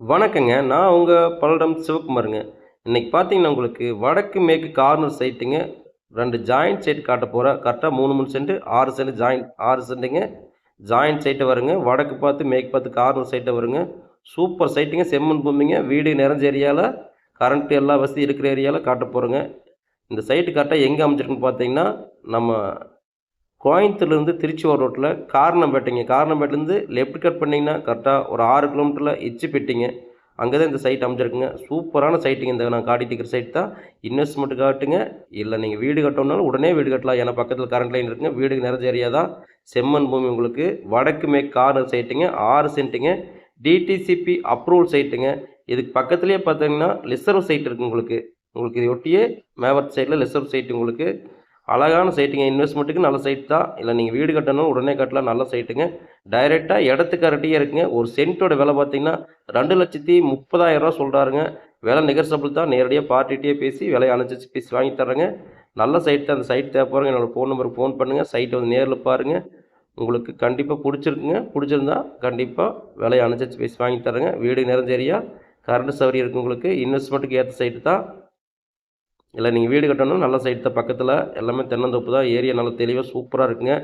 வணக்கங்க. நான் உங்கள் பல்லடம் சிவகுமாருங்க. இன்றைக்கி பார்த்தீங்கன்னா உங்களுக்கு வடக்கு மேற்கு கார்னர் சைட்டுங்க. ரெண்டு ஜாயிண்ட் சைட் காட்ட போகிறேன் கரெக்டாக மூணு மூணு சென்ட். ஆறு சென்ட் ஜாயிண்ட் ஆறு சென்ட்டுங்க. ஜாயிண்ட் சைட்டை வருங்க. வடக்கு பார்த்து மேற்கு பார்த்து கார்னர் சைட்டை வருங்க. சூப்பர் சைட்டுங்க. செம்மண் பூமிங்க. வீடு நிறைஞ்ச ஏரியாவில் கரண்ட் எல்லா வசதி இருக்கிற ஏரியாவில் காட்ட போகிறோங்க இந்த சைட்டு கரெக்டாக எங்கே அமைஞ்சிருக்குன்னு பார்த்தீங்கன்னா நம்ம கோயம்புத்தூர்லேருந்து திருச்சியூர் ரோட்டில் காரணம்பேட்டைங்க காரணம்பேட்டிலேருந்து லெஃப்ட் கட் பண்ணிங்கன்னா கரெக்டாக ஒரு ஆறு கிலோமீட்டரில் எச்சிப்பெட்டிங்க அங்கே தான் இந்த சைட் அமைஞ்சிருக்குங்க. சூப்பரான சைட்டுங்க இந்த நான் காட்டிட்டு இருக்கிற சைட் தான். இன்வெஸ்ட்மெண்ட் காட்டுங்க. இல்லை நீங்கள் வீடு கட்டணும்னாலும் உடனே வீடு கட்டலாம். ஏன்னா பக்கத்தில் கரண்ட் லைன் இருக்குங்க. வீடு நிறைஞ்ச ஏரியா தான். செம்மண் பூமி உங்களுக்கு. வடக்கு மேற்கு கார்னர் சைட்டுங்க ஆறு சென்ட்டுங்க டிடிசிபி அப்ரூவல் சைட்டுங்க இதுக்கு பக்கத்துலேயே பார்த்தீங்கன்னா லிசர்வ் சைட் இருக்குது உங்களுக்கு. உங்களுக்கு இதை ஒட்டியே மேவர்ட் சைட்டில் லிசர்வ் சைட் உங்களுக்கு. அழகான சைட்டுங்க இன்வெஸ்ட்மெண்ட்டுக்கு நல்ல சைட் தான். இல்லை நீங்கள் வீடு கட்டணும் உடனே கட்டலாம் நல்ல சைட்டுங்க டைரெக்டாக இடத்துக்கு அரட்டியே இருக்குங்க. ஒரு சென்ட்டோட விலை பார்த்தீங்கன்னா ரெண்டு லட்சத்தி முப்பதாயிரரூவா சொல்கிறாருங்க விலை நிகர்சபிள் தான். நேரடியாக பார்ட்டிகிட்டே பேசி விலையை அணைச்சி பேசி வாங்கி தர்றேங்க. நல்ல சைட் தான். அந்த சைட் தேவைப்படுறங்க என்னோடய ஃபோன் நம்பருக்கு ஃபோன் பண்ணுங்கள் சைட்டை வந்து நேரில் பாருங்கள் உங்களுக்கு கண்டிப்பாக பிடிச்சிருக்குங்க. பிடிச்சிருந்தா கண்டிப்பாக விலையை அனுசரிச்சு பேசி வாங்கி தரேங்க வீடு நிறைஞ்ச ஏரியா கரண்ட் சௌகரியம் இருக்குது உங்களுக்கு. இன்வெஸ்ட்மெண்ட்டுக்கு ஏற்ற சைட்டு தான். இல்லை நீங்கள் வீடு கட்டணும் நல்ல சைட் தான் பக்கத்தில். எல்லாமே தென்னந்தோப்பு தான். ஏரியா நல்லா தெளிவாக சூப்பராக இருக்குங்க.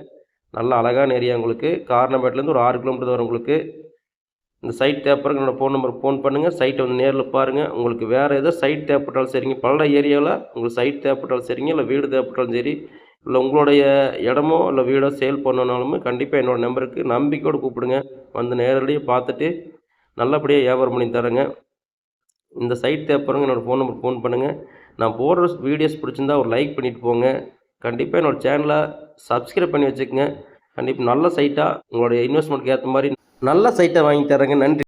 நல்ல அழகான ஏரியா உங்களுக்கு. கார்னம்பேட்லேருந்து ஒரு ஆறு கிலோமீட்டர் வரும் உங்களுக்கு. இந்த சைட் தேவைப்படுற என்னோடய ஃபோன் நம்பருக்கு ஃபோன் பண்ணுங்கள் சைட்டை வந்து நேரில் பாருங்கள் உங்களுக்கு வேறு எதோ சைட் தேவைப்பட்டாலும் சரிங்க. பல ஏரியாவில் உங்களுக்கு சைட் தேவைப்பட்டாலும் சரிங்க. இல்லை வீடு தேவைப்பட்டாலும் சரி. இல்லை உங்களுடைய இடமோ இல்லை வீடோ சேல் பண்ணனாலுமே கண்டிப்பாக என்னோடய நம்பருக்கு நம்பிக்கையோடு கூப்பிடுங்க. வந்து நேரடியாக பார்த்துட்டு நல்லபடியாக வியாபாரம் பண்ணி தரேங்க. இந்த சைட் தேவைப்படுறவங்க என்னோடய ஃபோன் நம்பருக்கு ஃபோன் பண்ணுங்கள் நான் போடுற வீடியோஸ் பிடிச்சிருந்தா ஒரு லைக் பண்ணிட்டு போங்க. கண்டிப்பாக என்னோடய சேனலை சப்ஸ்கிரைப் பண்ணி வச்சுக்கோங்க. கண்டிப்பாக நல்ல சைட்டாக உங்களுடைய இன்வெஸ்ட்மெண்ட்க்கு ஏற்ற மாதிரி நல்ல சைட்டை வாங்கி தரேங்க நன்றி.